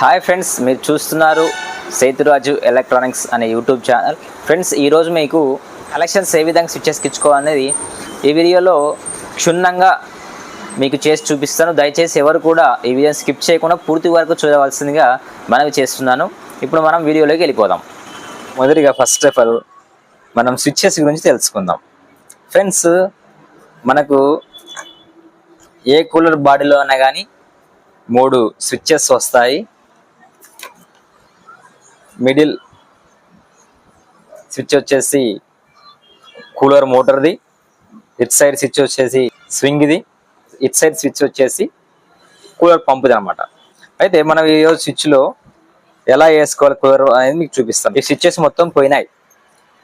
Hi friends మీరు చూస్తున్నారు Sethuraju electronics అనే యూట్యూబ్ ఛానల్. ఫ్రెండ్స్ ఈరోజు మీకు కలెక్షన్స్ ఏ విధంగా స్విచ్చెస్కి ఇచ్చుకోవాలనేది ఈ వీడియోలో క్షుణ్ణంగా మీకు చేసి చూపిస్తాను. దయచేసి ఎవరు కూడా ఈ వీడియో స్కిప్ చేయకుండా పూర్తి వరకు చూడవలసిందిగా మనవి చేస్తున్నాను. ఇప్పుడు మనం వీడియోలోకి వెళ్ళిపోదాం. మొదటిగా ఫస్ట్ ఆఫ్ ఆల్ మనం స్విచ్చెస్ గురించి తెలుసుకుందాం. ఫ్రెండ్స్ మనకు ఏ కూలర్ బాడీలో అయినా కానీ మూడు స్విచ్చెస్ వస్తాయి. మిడిల్ స్విచ్ వచ్చేసి కూలర్ మోటార్ది. ఇట్ సైడ్ స్విచ్ వచ్చేసి స్వింగ్ది. ఇట్ సైడ్ స్విచ్ వచ్చేసి కూలర్ పంపుది అనమాట అయితే మనం ఈ రోజు స్విచ్లో ఎలా వేసుకోవాలి కూలర్ అనేది మీకు చూపిస్తాం. ఈ స్విచ్చెస్ మొత్తం పోయినాయి.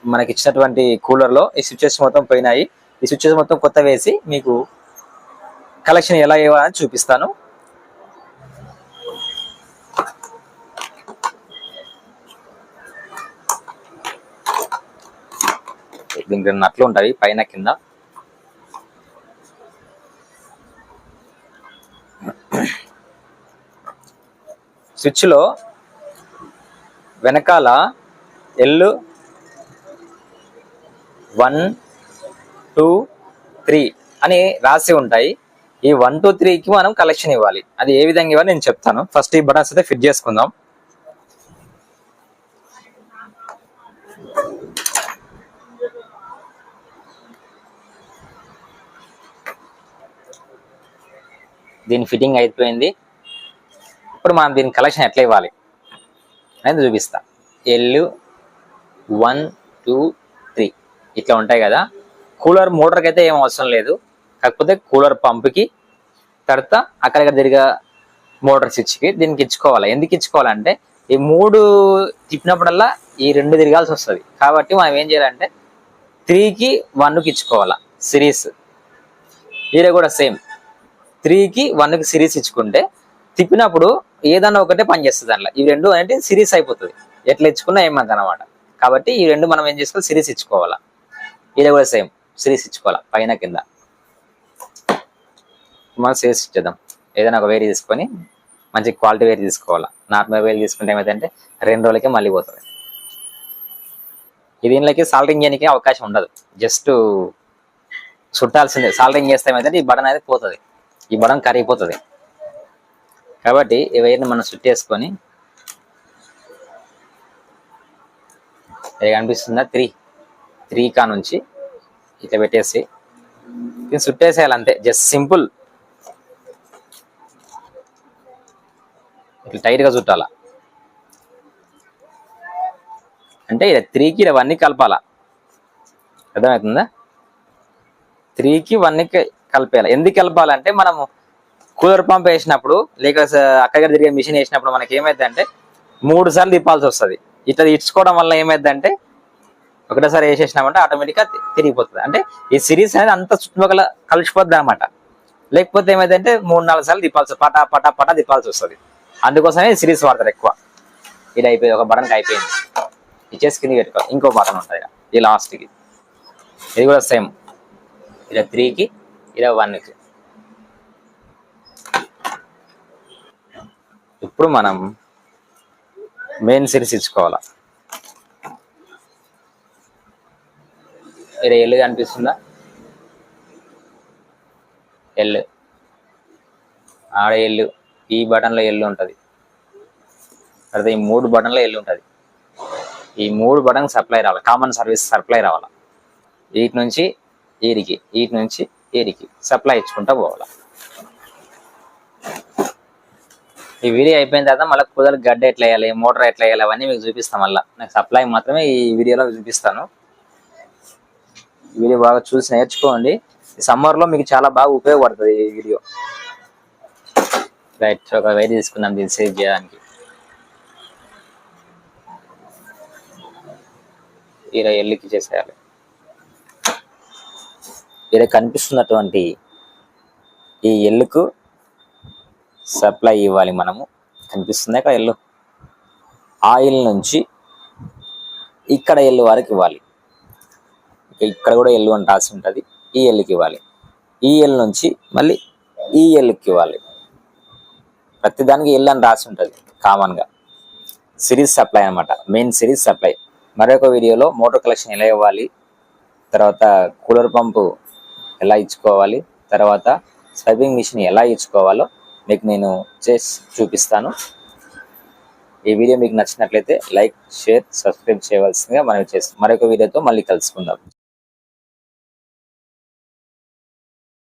మనకి ఇచ్చినటువంటి కూలర్లో ఈ స్విచ్చెస్ మొత్తం పోయినాయి. ఈ స్విచ్చెస్ మొత్తం కొత్త వేసి మీకు కలెక్షన్ ఎలా ఇవ్వాలని చూపిస్తాను. దీనికి రెండు నట్లు ఉంటాయి పైన కింద. స్విచ్లో వెనకాల ఎల్ వన్ టూ త్రీ అని రాసి ఉంటాయి. ఈ వన్ టూ త్రీకి మనం కలెక్షన్ ఇవ్వాలి. అది ఏ విధంగా ఇవ్వాలి నేను చెప్తాను. ఫస్ట్ ఈ బటన్స్ అయితే ఫిట్ చేసుకుందాం. దీని ఫిట్టింగ్ అయిపోయింది. ఇప్పుడు మనం దీని కలెక్షన్ ఎట్లా ఇవ్వాలి? అనేది చూపిస్తా. ఎల్లు వన్ టూ త్రీ ఇట్లా ఉంటాయి కదా. కూలర్ మోటార్కి అయితే ఏం అవసరం లేదు. కాకపోతే కూలర్ పంప్కి తర్వాత అక్కడక్కడ తిరిగా మోటార్ స్విచ్కి దీనికి ఇచ్చుకోవాలి. ఎందుకు ఇచ్చుకోవాలంటే ఈ మూడు తిప్పినప్పుడల్లా ఈ రెండు తిరగాల్సి వస్తుంది. కాబట్టి మనం ఏం చేయాలంటే త్రీకి వన్కి ఇచ్చుకోవాలా. సిరీస్ వీరే కూడా సేమ్ త్రీకి వన్కి సిరీస్ ఇచ్చుకుంటే తిప్పినప్పుడు ఏదన్నా ఒకటే పనిచేస్తుంది అందులో ఈ రెండు అంటే సిరీస్ అయిపోతుంది. ఎట్లా ఇచ్చుకున్నా ఏమంత అనమాట. కాబట్టి ఈ రెండు మనం ఏం చేసుకోవాలి? సిరీస్ ఇచ్చుకోవాలా? ఇది కూడా సేమ్. సిరీస్ ఇచ్చుకోవాలా? పైన కింద. మనం సిరీస్ ఇచ్చేద్దాం. ఏదైనా ఒక వేరే తీసుకొని మంచి క్వాలిటీ వేరే తీసుకోవాలా? నార్మల్ వేరే తీసుకుంటే ఏమైందంటే రెండు రోజులకే మళ్ళీ పోతుంది. ఇది దీనిలోకి సాల్టింగ్ చేయడానికి అవకాశం ఉండదు. జస్ట్ చుట్టాల్సిందే. సాల్టింగ్ చేస్తే ఏమైతే ఈ బటన్ అయితే పోతుంది. ఈ బటన్ కరిగిపోతుంది. కాబట్టి ఈ వైర్ని మనం చుట్టేసుకొని ఇది కనిపిస్తుందా త్రీ. త్రీ కా నుంచి ఇట్లా పెట్టేసి ఇది చుట్టేసేయాలి అంతే. Just simple. ఇట్లా టైట్గా చుట్టాల. అంటే ఇలా త్రీకి ఇలా వన్ కలపాలా. అర్థమవుతుందా? త్రీకి వన్కి కలిపేయాలి. ఎందుకు కలపాలంటే మనము కూలర్ పంప్ వేసినప్పుడు లేక అక్కడ తిరిగే మిషన్ వేసినప్పుడు మనకి ఏమైందంటే మూడు సార్లు తిప్పాల్సి వస్తుంది. ఇట్లా ఇచ్చుకోవడం వల్ల ఏమైందంటే ఒకటేసారి వేసేసినామంటే ఆటోమేటిక్గా తిరిగిపోతుంది. అంటే ఈ సిరీస్ అనేది అంత చుట్టుపక్కల కలిసిపోద్ది అనమాట లేకపోతే ఏమైందంటే మూడు నాలుగు సార్లు తిప్పాల్సి పటా పటా పటా తిప్పాల్సి వస్తుంది. అందుకోసమే సిరీస్ వాడతారు ఎక్కువ. ఇది అయిపోయింది ఒక బటన్కి అయిపోయింది ఇచ్చేసి కింద పెట్టుకోవాలి ఇంకో బటన్ ఉంటుంది ఈ లాస్ట్కి. ఇది కూడా సేమ్. ఇలా త్రీకి ఇలా వన్కి ఇప్పుడు మనం మెయిన్ సిరీస్ ఇచ్చుకోవాలా? ఇక్కడ ఎల్లు కనిపిస్తుందా? ఎల్లు ఆడ ఎల్లు ఈ బటన్లో ఎల్లు ఉంటుంది. తర్వాత ఈ మూడు బటన్లో ఎల్లు ఉంటుంది. ఈ మూడు బటన్ సప్లై రావాలి. కామన్ సర్వీస్ సప్లై రావాలి. వీటి నుంచి వీరికి వీటి నుంచి ఈడికి సప్లై ఇచ్చుకుంటా పోవాలి. ఈ వీడియో అయిపోయిన తర్వాత మళ్ళీ కుదరలు గడ్డ ఎట్లా వేయాలి మోటార్ ఎట్లా వేయాలి అవన్నీ మీకు చూపిస్తాం మళ్ళీ. నాకు సప్లై మాత్రమే ఈ వీడియోలో చూపిస్తాను. వీడియో బాగా చూసి నేర్చుకోండి. సమ్మర్లో మీకు చాలా బాగా ఉపయోగపడుతుంది ఈ వీడియో. రైట్ ఒక వైర్ తీసుకుందాం దీన్ని సేవ్ చేయడానికి. ఇలా ఎల్లికి చేసేయాలి. ఇక్కడ కనిపిస్తున్నటువంటి ఈ ఎల్లుకు సప్లై ఇవ్వాలి మనము. కనిపిస్తుంది అక్కడ ఎల్లు? ఆయిల్ నుంచి ఇక్కడ ఎల్లు వరకు ఇవ్వాలి. ఇక్కడ కూడా ఎల్లు అని రాసి ఉంటుంది. ఈ ఎల్లుకి ఇవ్వాలి. ఈ ఎల్ నుంచి మళ్ళీ ఈ ఎల్లుకి ఇవ్వాలి. ప్రతిదానికి ఎల్ అని రాసి ఉంటుంది కామన్గా సిరీస్ సప్లై అనమాట మెయిన్ సిరీస్ సప్లై. మరొక వీడియోలో మోటార్ కలెక్షన్ ఎలా ఇవ్వాలి? తర్వాత కూలర్ పంపు ఎలా ఇచ్చుకోవాలి తర్వాత స్వైపింగ్ మిషన్ ఎలా ఇచ్చుకోవాలో మీకు నేను చేసి చూపిస్తాను. ఈ వీడియో మీకు నచ్చినట్లయితే లైక్ షేర్ సబ్స్క్రైబ్ చేయవలసిందిగా మనం చేస్తాం మరొక వీడియోతో మళ్ళీ కలుసుకుందాం.